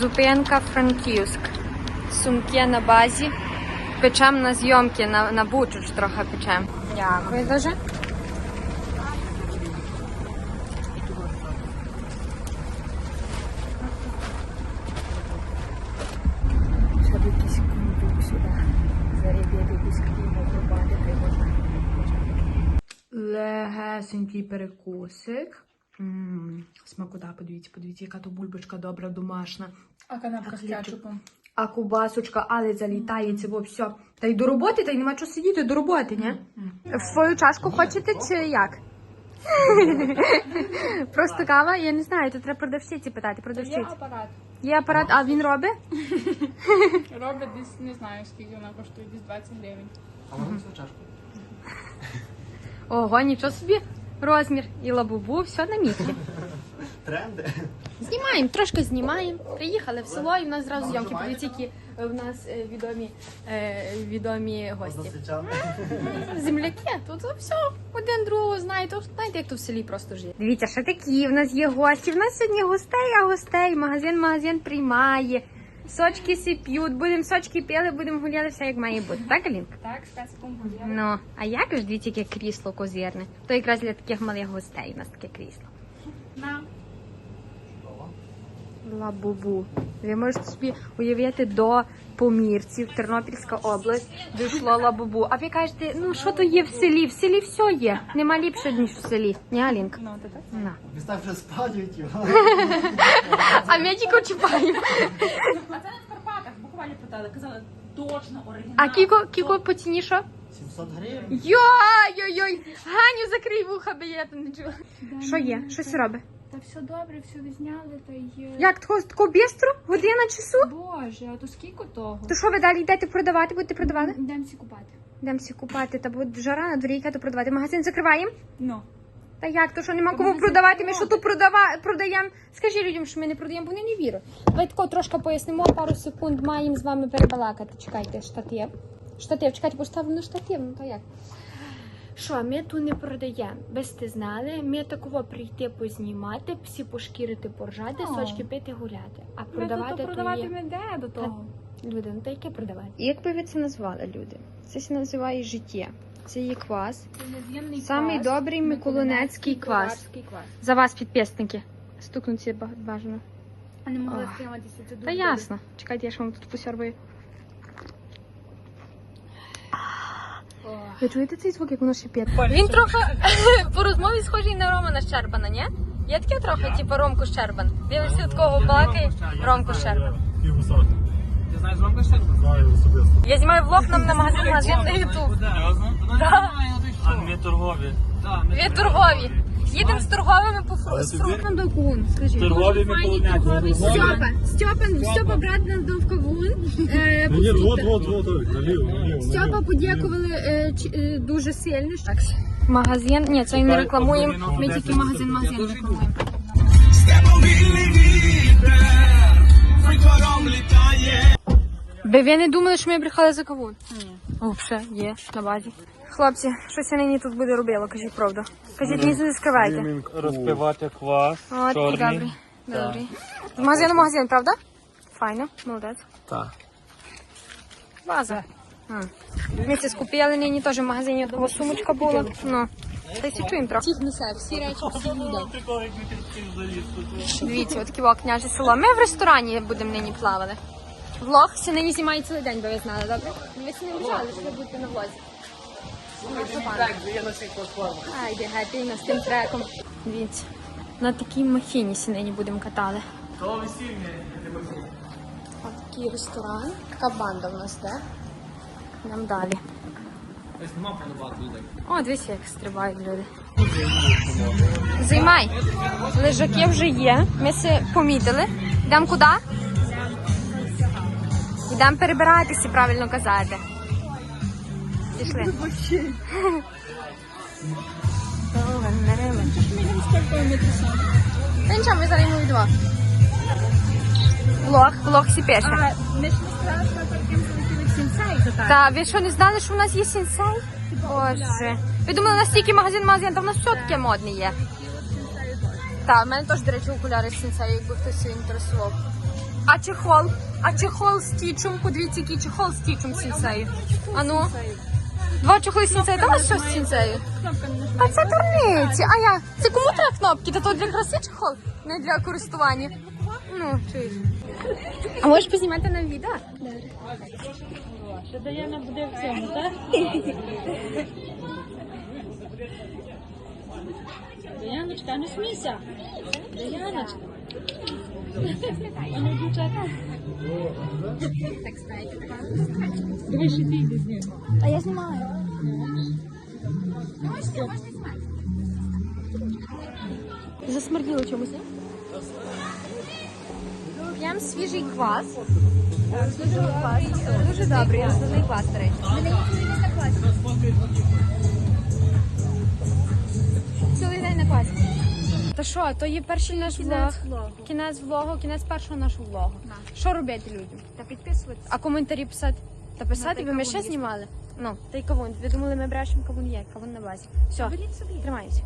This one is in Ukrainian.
Зупинка Франківськ. Сумки на базі. Печем на зйомки, на, на бучуч трохи печем. Дякую дуже. Якийсь кондук сюди. Зарядити якусь кліму, пробати, хай можна. Легесенький перекусик. М, Смакота, подивіться, подивіться, яка то бульбочка добра, домашня. А канапка з кетчупом. А кубасочка, але залітається, бо все. Та й до роботи, та й нема чого сидіти, до роботи, ні? В свою чашку хочете чи як? Просто кава, я не знаю, тут треба продавщиці питати, Є продавщиці. апарат. Є апарат, а він робить? Робить десь, не знаю, скільки вона коштує, десь 20 гривень. Ого, нічого собі. Розмір і лабубу, все на місці. Тренди. Знімаємо, трошки знімаємо. Приїхали в село і в нас зразу зйомки. Подивіться, які в нас е, відомі, е, відомі гості. Земляки, тут все один другого знає. То знаєте, як то в селі просто жити. Дивіться, що такі в нас є гості. В нас сьогодні гостей, а гостей. Магазин, магазин приймає. Сочки сі п'ють, будемо сочки пили, будемо гуляти, все як має бути. Так, Алінка? Так, з песиком гуляли. Ну, а як ж дві тільки крісло козирне? То якраз для таких малих гостей у нас таке крісло. На. Лабубу. Ви можете собі уявити до помірців Тернопільська область дійшло лабубу. А ви кажете, ну що то є в селі? В селі все є. Нема ліпше, ніж в селі. Ні, Алінка? Ну, то так. На. Міста вже спадують його. А ми тільки чіпаємо. А це в Карпатах буквально питали, казали, точно оригінал. А кіко, кіко по ціні що? 700 гривень. Йой-йой-йой! Ганю, закрий вуха, бо я то не чула. Що є? Щось робить? Та все добре, все відзняли, та й... Як тако, тако бістро? Година часу? Боже, а то скільки того? То що ви далі йдете продавати? Будете продавати? Йдемо всі купати. Йдемо всі купати, та буде жара на дворі, яка то продавати. Магазин закриваємо? Ну. Та як, то що нема Та кому продавати, ми що закривають. тут продава... продаємо. Скажи людям, що ми не продаємо, бо вони не вірять. Давай тако трошки пояснимо, пару секунд маємо з вами перебалакати. Чекайте, штатив. Штатив, чекайте, поставлено штатив, ну то як? Що, ми тут не продаємо, без ти знали, ми такого прийти познімати, всі пошкірити, поржати, О. сочки пити, гуляти. А Продавати, продавати то є. ми де до того? Люди, ну то яке продавати? Як би ви це назвали, люди? Це се називає життя. Це є квас. Самий квас, добрий миколинецький квас. квас. За вас, підписники. Стукнуться ба- бажано. А не могла стриматися, це дуже Та добре. ясно. Чекайте, я ж вам тут посьорбаю. Ви чуєте цей звук, як воно шипить? Він трохи по розмові схожий на Романа Щербана, ні? Є таке трохи, типу Ромку Щербан. Дивишся такого балакає Ромку Щербан. Ти знаєш Ромка Щерба? Знаю особисто. Я знімаю влог нам на магазин магазин на Ютуб. Серйозно? Да. А ми торгові. Ви торгові. Їдемо з торговими по фруктам. на Докун, скажіть. торгові ми. Стьопа, Стьопа, брат нас дав кавун. Е, Ні, от, от, от, от, наліво, наліво. Стьопа подякували е, ч- е, дуже сильно. Так. Магазин, ні, це не рекламуємо. Ми тільки магазин магазин рекламуємо. Би ви не думали, що ми брехали за кавун? Ні. О, все, є на базі. Хлопці, щось я нині тут буде робило, кажіть правду. Кажіть, ні, не скривайте. Розпивати квас. От, добрий. Добрий. З магазину в магазин, правда? Файно, молодець. Так. База. М. Ми це скупили, нині теж в магазині одного сумочка була. Ну, та й січуємо трохи. Всіх несе, всі речі, всіх людей. Дивіться, от ківо княже село. Ми в ресторані будемо нині плавали. Влог ще нині знімає цілий день, бо ви знали, добре? Ви ще не вважали, що ви будете на влозі. Ай, де гепі з тим треком. Дивіться, на такій махіні сі нині будемо катали. От такий ресторан, така банда в нас, де? Нам далі. О, дивіться, як стрибають люди. Займай. Лежаки вже є. Ми це помітили. Йдемо куди? Йдемо перебиратися, правильно казати. Пішли. Та нічого, ми зараз йому відомо. Влог, влог сі пише. А ми ж не сказали, що таким залетіли сінсей за так. Та ви що не знали, що в нас є сінсей? Боже. Ви думали, настільки магазин магазин, та в нас все таке модне є. Так, в мене теж, до речі, окуляри з сінсей, якби хтось це інтересував. А чехол? А чехол з тічем? Подивіться, який чехол з тічем сінцею. А ну? Два чохли з сінцею. Та у вас що з сінцею? А це дурниці. А я? Це кому треба кнопки? Та то для краси чехол, не для користування. Ну, чуєш. А можеш познімати нам відео? Що Даяна буде в цьому, так? Даяночка, не смійся. Даяночка. А ну, дівчата. Давай ще ти йди з ним. А я знімаю. Засмерділо чомусь, ні? П'ємо свіжий квас. Дуже квас. Дуже добрий, основний квас, до речі. Цілий день на квасі. Та що, то є перший наш влог. Кінець влогу, кінець першого нашого влогу. Що робити людям? Та підписуватися. А коментарі писати? Та писати, бо ми ще знімали. Ну, та й кавун. Ви думали, ми брешемо, кавун є, кавун на базі. Все, тримаюся.